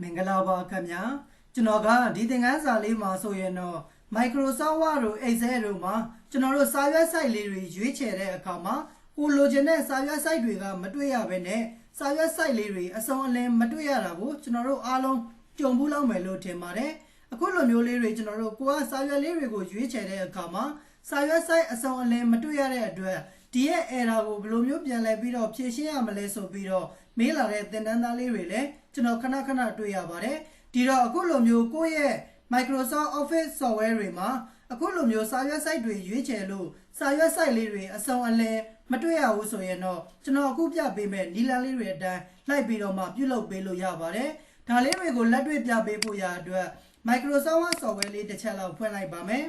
မင်္ဂလာပါခင်ဗျာကျွန်တော်ကဒီသင်ခန်းစာလေးမှာဆိုရင်တော့ Microsoft Word တို့ Excel တို့မှာကျွန်တော်တို့စာရွက် site လေးတွေရွေးချယ်တဲ့အခါမှာကိုလိုချင်တဲ့စာရွက် site တွေကမတွေ့ရဘဲနဲ့စာရွက် site လေးတွေအစုံအလင်မတွေ့ရတာကိုကျွန်တော်တို့အားလုံးကြုံဘူးလောက်မယ်လို့ထင်ပါတယ်အခုလိုမျိုးလေးတွေကျွန်တော်တို့ကိုကစာရွက်လေးတွေကိုရွေးချယ်တဲ့အခါမှာစာရွက် site အစုံအလင်မတွေ့ရတဲ့အတွက်ဒီရဲ့ error ကိုဘယ်လိုမျိုးပြန်လဲပြီးတော့ဖြေရှင်းရမလဲဆိုပြီးတော့မေးလာတဲ့သင်တန်းသားလေးတွေလည်း ကျွန်တော်ခဏခဏတွေ့ရပါတယ်ဒီတော့အခုလိုမျိုးကိုယ့်ရဲ့ Microsoft Office software တွေမှာအခုလိုမျိုးစာရွက် site တွေရွေးချယ်လို့စာရွက် site လေးတွေအစုံအလင်မတွေ့ရဘူးဆိုရင်တော့ကျွန်တော်အခုပြပေးမယ့်နီလာလေးတွေအတိုင်းလိုက်ပြီးတော့မှပြုလုပ်ပေးလို့ရပါတယ်ဒါလေးတွေကိုလက်တွေ့ပြပေးဖို့ရအတွက် Microsoft Word software လေးတစ်ချက်လောက်ဖွင့်လိုက်ပါမယ်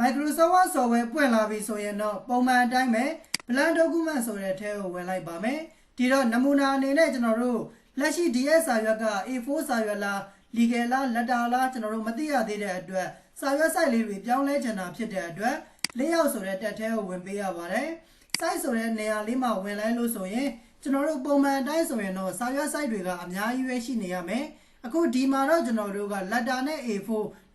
Microsoft Word software ပွင့်လာပြီဆိုရင်တော့ပုံမှန်အတိုင်းပဲ blank document ဆိုတဲ့ထဲကိုဝင်လိုက်ပါမယ် ဒီတော့နမူနာအနေနဲ့ကျွန်တော်တို့လက်ရှိ DS စာရွက်က A4 စာရွက်လား legal လား letter လားကျွန်တော်တို့မသိရသေးတဲ့အတွက်စာရွက် site လေးတွေပြောင်းလဲချင်တာဖြစ်တဲ့အတွက်လေးယောက်ဆိုတဲ့တက်ထဲကိုဝင်ပေးရပါတယ် site ဆိုတဲ့နေရာလေးမှာဝင်လိုက်လို့ဆိုရင်ကျွန်တော်တို့ပုံမှန်အတိုင်းဆိုရင်တော့စာရွက် site တွေကအများကြီးပဲရှိနေရမယ်အခုဒီမှာတော့ကျွန်တော်တို့က letter နဲ့ A4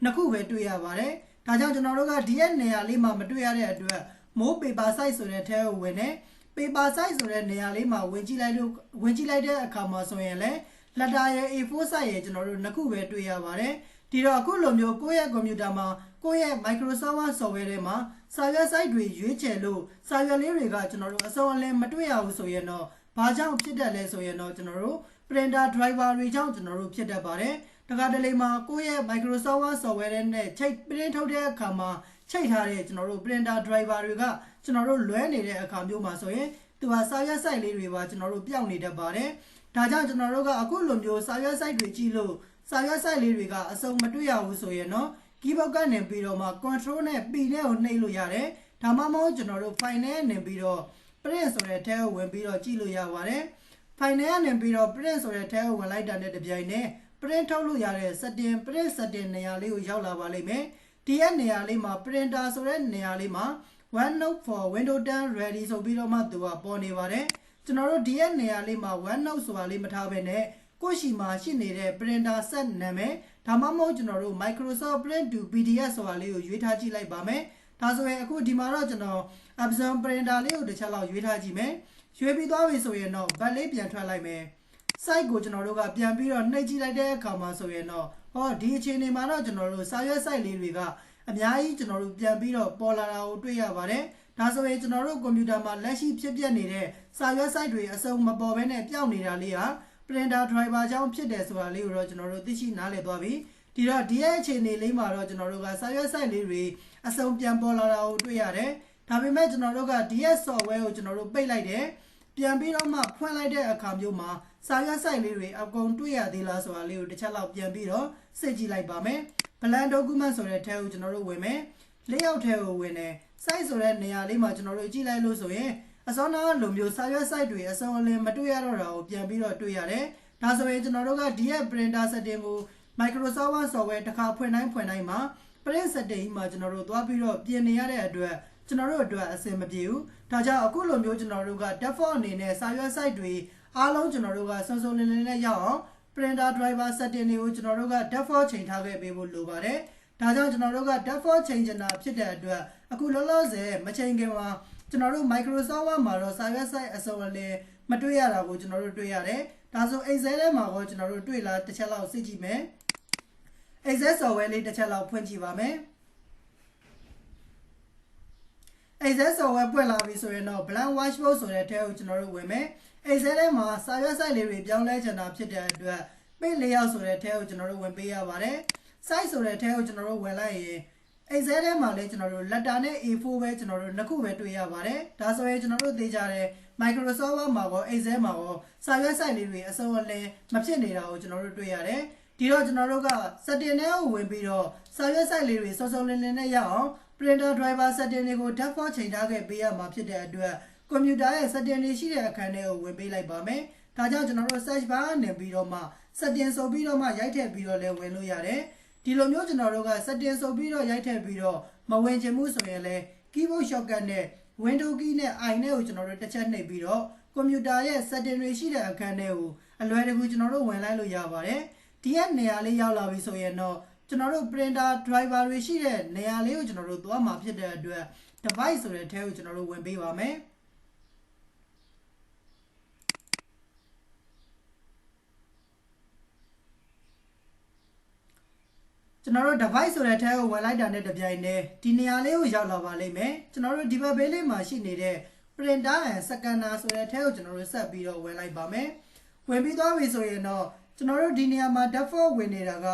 နှစ်ခုပဲတွေ့ရပါတယ်ဒါကြောင့်ကျွန်တော်တို့ကဒီရဲ့နေရာလေးမှာမတွေ့ရတဲ့အတွက် more paper size ဆိုတဲ့ထဲကိုဝင်နေ paper size ဆိုတဲ့နေရာလေးမှာဝင်ကြည့်လိုက်လို့ဝင်ကြည့်လိုက်တဲ့အခါမှာဆိုရင်လည်း letter ရဲ့ A4 size ရဲ့ကျွန်တော်တို့နှစ်ခုပဲတွေ့ရပါတယ်ဒီတော့အခုလိုမျိုးကိုယ့်ရဲ့ကွန်ပျူတာမှာကိုယ့်ရဲ့ Microsoft Word software ထဲမှာစာရွက် site တွေရွေးချယ်လို့စာရွက်လေးတွေကကျွန်တော်တို့အစုံအလင်မတွေ့ရဘူးဆိုရင်တော့ဘာကြောင့်ဖြစ်တတ်လဲဆိုရင်တော့ကျွန်တော်တို့ printer driver တွေကြောင့်ကျွန်တော်တို့ဖြစ်တတ်ပါတယ်တခါတလေမှာကိုယ့်ရဲ့ Microsoft Word software နဲ့ချိတ် print ထုတ်တဲ့အခါမှာချိတ်ထားတဲ့ကျွန်တော်တို့ printer driver တွေက ကျွန်တော်တို့လွဲနေတဲ့အခါမျိုးမှာဆိုရင်သူကစာရွက် site လေးတွေပါကျွန်တော်တို့ပြောင်းနေတတ်ပါတယ်ဒါကြောင့်ကျွန်တော်တို့ကအခုလိုမျိုးစာရွက် site တွေကြည့်လို့စာရွက် site လေးတွေကအစုံမတွေ့ရဘူးဆိုရင်တော့ keyboard ကနေပြီးတော့မှ control နဲ့ P နဲ့ကိုနှိပ်လို့ရတယ်ဒါမှမဟုတ်ကျွန်တော်တို့ file နဲ့နေပြီးတော့ print ဆိုတဲ့ထဲကိုဝင်ပြီးတော့ကြည့်လို့ရပါတယ် file နဲ့နေပြီးတော့ print ဆိုတဲ့ထဲကိုဝင်လိုက်တာနဲ့တပြိုင်နက် print ထုတ်လို့ရတဲ့ setting print setting နေရာလေးကိုရောက်လာပါလိမ့်မယ်ဒီရဲ့နေရာလေးမှာ printer ဆိုတဲ့နေရာလေးမှာ OneNote for Windows 10 ready ဆိုပြီးတော့မှသူကပေါ်နေပါတယ်ကျွန်တော်တို့ဒီရဲ့နေရာလေးမှာ OneNote ဆိုတာလေးမထားဘဲနဲ့ကိုယ့်ရှိမှာရှိနေတဲ့ printer set နာမည်ဒါမှမဟုတ်ကျွန်တော်တို့ Microsoft Print to PDF ဆိုတာလေးကိုရွေးထားကြည့်လိုက်ပါမယ်ဒါဆိုရင်အခုဒီမှာတော့ကျွန်တော် Epson printer လေးကိုတစ်ချက်လောက်ရွေးထားကြည့်မယ်ရွေးပြီးသွားပြီဆိုရင်တော့ဘတ်လေးပြန်ထွက်လိုက်မယ် site ကိုကျွန်တော်တို့ကပြန်ပြီးတော့နှိပ်ကြည့်လိုက်တဲ့အခါမှာဆိုရင်တော့ဟောဒီအခြေအနေမှာတော့ကျွန်တော်တို့စာရွက် site လေးတွေက အများကြီးကျွန်တော်တို့ပြန်ပြီးတော့ပေါ်လာတာကိုတွေ့ရပါတယ်ဒါဆိုရင်ကျွန်တော်တို့ကွန်ပျူတာမှာလက်ရှိဖြစ်ပျက်နေတဲ့စာရွက် site တွေအစုံမပေါ်ဘဲနဲ့ပျောက်နေတာလေးဟာ printer driver ကြောင့်ဖြစ်တယ်ဆိုတာလေးကိုတော့ကျွန်တော်တို့သိရှိနားလည်သွားပြီဒီတော့ဒီရဲ့အခြေအနေလေးမှာတော့ကျွန်တော်တို့ကစာရွက် site လေးတွေအစုံပြန်ပေါ်လာတာကိုတွေ့ရတယ်ဒါပေမဲ့ကျွန်တော်တို့က DS software ကိုကျွန်တော်တို့ပိတ်လိုက်တယ်ပြန်ပြီးတော့မှဖွင့်လိုက်တဲ့အခါမျိုးမှာစာရွက် site လေးတွေအကုန်တွေ့ရသေးလားဆိုတာလေးကိုတစ်ချက်လောက်ပြန်ပြီးတော့စစ်ကြည့်လိုက်ပါမယ် blank document ဆိုတဲ့ထဲကိုကျွန်တော်တို့ဝင်မယ် layout ထဲကိုဝင်တယ် site ဆိုတဲ့နေရာလေးမှာကျွန်တော်တို့ကြည့်လိုက်လို့ဆိုရင်အစောနာလိုမျိုးစာရွက် site တွေအစုံအလင်မတွေ့ရတော့တာကိုပြန်ပြီးတော့တွေ့ရတယ်ဒါဆိုရင်ကျွန်တော်တို့ကဒီရဲ့ printer setting ကို Microsoft Word software တစ်ခါဖွင့်တိုင်းဖွင့်တိုင်းမှာ print setting မှာကျွန်တော်တို့သွားပြီးတော့ပြင်နေရတဲ့အတွက်ကျွန်တော်တို့အတွက်အဆင်မပြေဘူးဒါကြောင့်အခုလိုမျိုးကျွန်တော်တို့က default အနေနဲ့စာရွက် site တွေအားလုံးကျွန်တော်တို့ကစုံစုံလင်လင်နဲ့ရောက်အောင် printer driver setting တွေကိုကျွန်တော်တို့က default ချိန်ထားခဲ့ပေးဖို့လိုပါတယ်ဒါကြောင့်ကျွန်တော်တို့က default ချိန်ချင်တာဖြစ်တဲ့အတွက်အခုလောလောဆယ်မချိန်ခင်မှာကျွန်တော်တို့ Microsoft Word မှာတော့စာရွက် site အစုံအလင်မတွေ့ရတာကိုကျွန်တော်တို့တွေ့ရတယ်ဒါဆို Excel ထဲမှာတော့ကျွန်တော်တို့တွေ့လာတစ်ချက်လောက်စစ်ကြည့်မယ် Excel software လေးတစ်ချက်လောက်ဖွင့်ကြည့်ပါမယ် Excel software ပွင့်လာပြီဆိုရင်တော့ blank watchbook ဆိုတဲ့ထဲကိုကျွန်တော်တို့ဝင်မယ် Excel ထဲမှာစာရွက် site လေးတွေပြောင်းလဲချင်တာဖြစ်တဲ့အတွက် page layout ဆိုတဲ့ထဲကိုကျွန်တော်တို့ဝင်ပေးရပါတယ် site ဆိုတဲ့ထဲကိုကျွန်တော်တို့ဝင်လိုက်ရင် Excel ထဲမှာလည်းကျွန်တော်တို့ letter နဲ့ A4 ပဲကျွန်တော်တို့နှစ်ခုပဲတွေ့ရပါတယ်ဒါဆိုရင်ကျွန်တော်တို့သိကြတဲ့ Microsoft Word မှာရော Excel မှာရောစာရွက် site လေးတွေအစုံအလင်မဖြစ်နေတာကိုကျွန်တော်တို့တွေ့ရတယ်ဒီတော့ကျွန်တော်တို့က setting ထဲကိုဝင်ပြီးတော့စာရွက် site လေးတွေစုံစုံလင်လင်နဲ့ရအောင် printer driver setting တွေကို default ချိန်ထားခဲ့ပေးရမှာဖြစ်တဲ့အတွက် ကွန်ပျူတာရဲ့ setting တွေရှိတဲ့အခန်းထဲကိုဝင်ပေးလိုက်ပါမယ်။ဒါကြောင့်ကျွန်တော်တို့ search bar နဲ့ပြီးတော့မှ setting ဆိုပြီးတော့မှရိုက်ထည့်ပြီးတော့လည်းဝင်လို့ရတယ်။ဒီလိုမျိုးကျွန်တော်တို့က setting ဆိုပြီးတော့ရိုက်ထည့်ပြီးတော့မဝင်ချင်ဘူးဆိုရင်လည်း keyboard shortcut နဲ့ window key နဲ့ i နဲ့ကိုကျွန်တော်တို့တစ်ချက်နှိပ်ပြီးတော့ကွန်ပျူတာရဲ့ setting တွေရှိတဲ့အခန်းထဲကိုအလွယ်တကူကျွန်တော်တို့ဝင်လိုက်လို့ရပါတယ်ဒီရဲ့နေရာလေးရောက်လာပြီဆိုရင်တော့ကျွန်တော်တို့ printer driver တွေရှိတဲ့နေရာလေးကိုကျွန်တော်တို့သွားမှာဖြစ်တဲ့အတွက် device ဆိုတဲ့ထဲကိုကျွန်တော်တို့ဝင်ပေးပါမယ် ကျွန်တော်တို့ device ဆိုတဲ့ထဲကိုဝင်လိုက်တာနဲ့တပြိုင်တည်းဒီနေရာလေးကိုရောက်လာပါလိမ့်မယ်ကျွန်တော်တို့ဒီဘက်ဘေးလေးမှာရှိနေတဲ့ printer and scanner ဆိုတဲ့ထဲကိုကျွန်တော်တို့ဆက်ပြီးတော့ဝင်လိုက်ပါမယ်ဝင်ပြီးသွားပြီဆိုရင်တော့ကျွန်တော်တို့ဒီနေရာမှာ default ဝင်နေတာက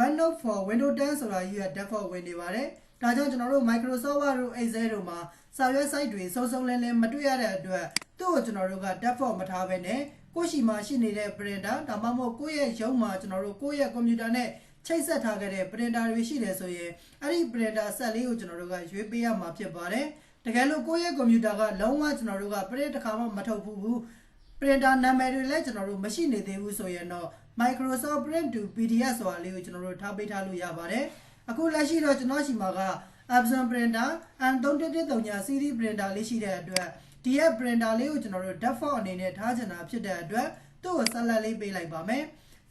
OneNote for Windows 10ဆိုတာကြီးက default ဝင်နေပါတယ်ဒါကြောင့်ကျွန်တော်တို့ Microsoft Word တို့ Excel တို့မှာစာရွက် site တွေစုံစုံလင်းလင်းမတွေ့ရတဲ့အတွက်သူ့ကိုကျွန်တော်တို့က default မထားဘဲနဲ့ကိုယ့်ရှိမှာရှိနေတဲ့ printer ဒါမှမဟုတ်ကိုယ့်ရဲ့ရုံးမှာကျွန်တော်တို့ကိုယ့်ရဲ့ computer နဲ့ ချိတ်ဆက်ထားခဲ့တဲ့ printer တွေရှိတယ်ဆိုရင်အဲ့ဒီ printer set လေးကိုကျွန်တော်တို့ကရွေးပေးရမှာဖြစ်ပါတယ်တကယ်လို့ကိုယ့်ရဲ့ computer ကလုံးဝကျွန်တော်တို့က print တစ်ခါမှမထုတ်ဘူး printer နာမည်တွေလည်းကျွန်တော်တို့မရှိနေသေးဘူးဆိုရင်တော့ Microsoft Print to PDF ဆိုတာလေးကိုကျွန်တော်တို့ထားပေးထားလို့ရပါတယ်အခုလက်ရှိတော့ကျွန်တော်ရှိမှာက Epson printer M333 series printer လေးရှိတဲ့အတွက်ဒီရဲ့ printer လေးကိုကျွန်တော်တို့ default အနေနဲ့ထားချင်တာဖြစ်တဲ့အတွက်သူ့ကိုဆက်လက်လေးပေးလိုက်ပါမယ်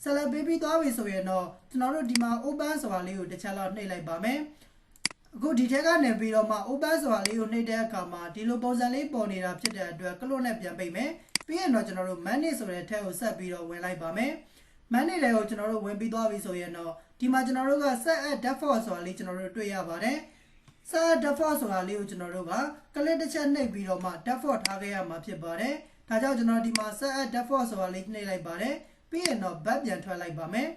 ဆက်လက်ပေးပြီးသွားပြီဆိုရင်တော့ကျွန်တော်တို့ဒီမှာ open ဆိုတာလေးကိုတစ်ချက်လောက်နှိပ်လိုက်ပါမယ်အခုဒီထက်ကနေပြီးတော့မှ open ဆိုတာလေးကိုနှိပ်တဲ့အခါမှာဒီလိုပုံစံလေးပေါ်နေတာဖြစ်တဲ့အတွက်ကလို့နဲ့ပြန်ပိတ်မယ်ပြီးရင်တော့ကျွန်တော်တို့ manage ဆိုတဲ့ထက်ကိုဆက်ပြီးတော့ဝင်လိုက်ပါမယ် manage တွေကိုကျွန်တော်တို့ဝင်ပြီးသွားပြီဆိုရင်တော့ဒီမှာကျွန်တော်တို့က set at default ဆိုတာလေးကျွန်တော်တို့တွေ့ရပါတယ် set at default ဆိုတာလေးကိုကျွန်တော်တို့က click တစ်ချက်နှိပ်ပြီးတော့မှ default ထားခဲ့ရမှာဖြစ်ပါတယ်ဒါကြောင့်ကျွန်တော်ဒီမှာ set at default ဆိုတာလေးနှိပ်လိုက်ပါတယ် ပြီးရင်တော့ back ပြန်ထွက်လိုက်ပါမယ်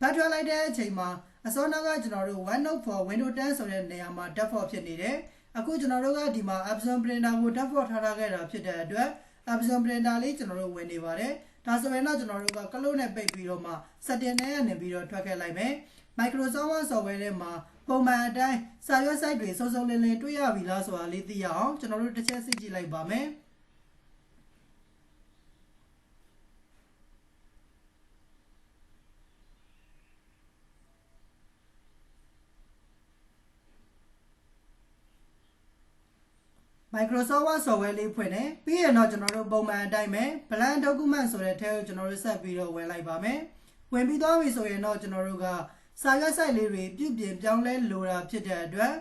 back ထွက်လိုက်တဲ့အချိန်မှာအစောနောက်ကကျွန်တော်တို့ OneNote for Windows 10ဆိုတဲ့နေရာမှာ default ဖြစ်နေတယ်အခုကျွန်တော်တို့ကဒီမှာ Epson printer ကို default ထားထားခဲ့တာဖြစ်တဲ့အတွက် Epson printer လေးကျွန်တော်တို့ဝင်နေပါတယ်ဒါဆိုရင်တော့ကျွန်တော်တို့ကကလုတ်နဲ့ပိတ်ပြီးတော့မှ setting နဲ့ကနေပြီးတော့ထွက်ခဲ့လိုက်မယ် Microsoft Word software ထဲမှာပုံမှန်အတိုင်းစာရွက် site တွေစုံစုံလင်လင်တွေ့ရပြီလားဆိုတာလေးသိရအောင်ကျွန်တော်တို့တစ်ချက်စစ်ကြည့်လိုက်ပါမယ် Microsoft Word software လေးဖွင့်တယ်ပြီးရင်တော့ကျွန်တော်တို့ပုံမှန်အတိုင်းပဲ blank document ဆိုတဲ့ထဲကိုကျွန်တော်တို့ဆက်ပြီးတော့ဝင်လိုက်ပါမယ်ဝင်ပြီးသွားပြီဆိုရင်တော့ကျွန်တော်တို့ကစာရွက် site လေးတွေပြုပြင်ပြောင်းလဲလိုတာဖြစ်တဲ့အတွက်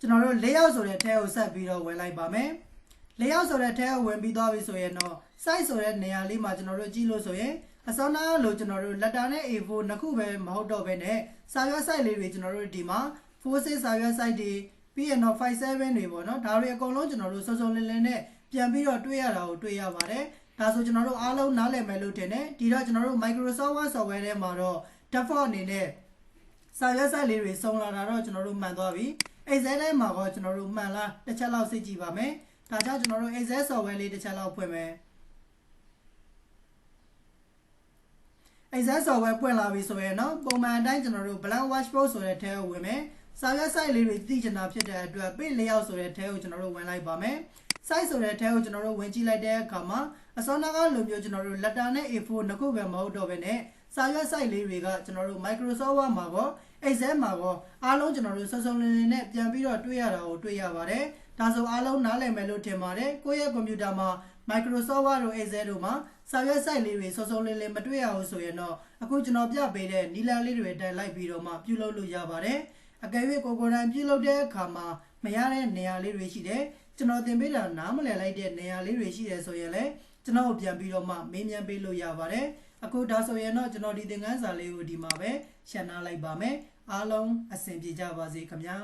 ကျွန်တော်တို့ layout ဆိုတဲ့ထဲကိုဆက်ပြီးတော့ဝင်လိုက်ပါမယ် layout ဆိုတဲ့ထဲကိုဝင်ပြီးသွားပြီဆိုရင်တော့ site ဆိုတဲ့နေရာလေးမှာကျွန်တော်တို့ကြည့်လို့ဆိုရင်အစောနာလို့ကျွန်တော်တို့ letter နဲ့ A4 နှစ်ခုပဲမဟုတ်တော့ဘဲနဲ့စာရွက် site လေးတွေကျွန်တော်တို့ဒီမှာ4 6စာရွက် site တွေ ပြီးရင်တော့57တွေပေါ့နော်ဒါတွေအကုန်လုံးကျွန်တော်တို့စုံစုံလင်လင်နဲ့ပြန်ပြီးတော့တွေ့ရတာကိုတွေ့ရပါတယ်ဒါဆိုကျွန်တော်တို့အားလုံးနားလည်မယ်လို့ထင်တယ်ဒီတော့ကျွန်တော်တို့ Microsoft Word software ထဲမှာတော့ default အနေနဲ့စာရွက်စာလေးတွေစုံလာတာတော့ကျွန်တော်တို့မှန်သွားပြီ Excel ထဲမှာတော့ကျွန်တော်တို့မှန်လားတစ်ချက်လောက်စစ်ကြည့်ပါမယ်ဒါကြောင့်ကျွန်တော်တို့ Excel software လေးတစ်ချက်လောက်ဖွင့်မယ် Excel software ပွင့်လာပြီဆိုရင်တော့ပုံမှန်အတိုင်းကျွန်တော်တို့ blank watchboard ဆိုတဲ့ထဲကိုဝင်မယ် စာရွက် site လေးတွေသိချင်တာဖြစ်တဲ့အတွက် page layout ဆိုတဲ့ထဲကိုကျွန်တော်တို့ဝင်လိုက်ပါမယ် site ဆိုတဲ့ထဲကိုကျွန်တော်တို့ဝင်ကြည့်လိုက်တဲ့အခါမှာအစောနာကလိုမျိုးကျွန်တော်တို့ letter နဲ့ A4 နှစ်ခုပဲမဟုတ်တော့ဘဲနဲ့စာရွက် site လေးတွေကကျွန်တော်တို့ Microsoft Word မှာကော Excel မှာကောအားလုံးကျွန်တော်တို့စုံစုံလင်လင်နဲ့ပြန်ပြီးတော့တွေ့ရတာကိုတွေ့ရပါတယ်ဒါဆိုအားလုံးနားလည်မယ်လို့ထင်ပါတယ်ကိုယ့်ရဲ့ကွန်ပျူတာမှာ Microsoft Word တို့ Excel တို့မှာစာရွက် site လေးတွေစုံစုံလင်လင်မတွေ့ရဘူးဆိုရင်တော့အခုကျွန်တော်ပြပေးတဲ့နီလာလေးတွေအတိုင်းလိုက်ပြီးတော့မှပြုလုပ်လို့ရပါတယ် အကယ်၍ကိုကိုယ်တိုင်ပြုလုပ်တဲ့အခါမှာမရတဲ့နေရာလေးတွေရှိတယ်ကျွန်တော်သင်ပေးတာနားမလည်လိုက်တဲ့နေရာလေးတွေရှိတယ်ဆိုရင်လည်းကျွန်တော်ပြန်ပြီးတော့မှမေးမြန်းပေးလို့ရပါတယ်အခုဒါဆိုရင်တော့ကျွန်တော်ဒီသင်ခန်းစာလေးကိုဒီမှာပဲရှင်းနာလိုက်ပါမယ်အားလုံးအဆင်ပြေကြပါစေခင်ဗျာ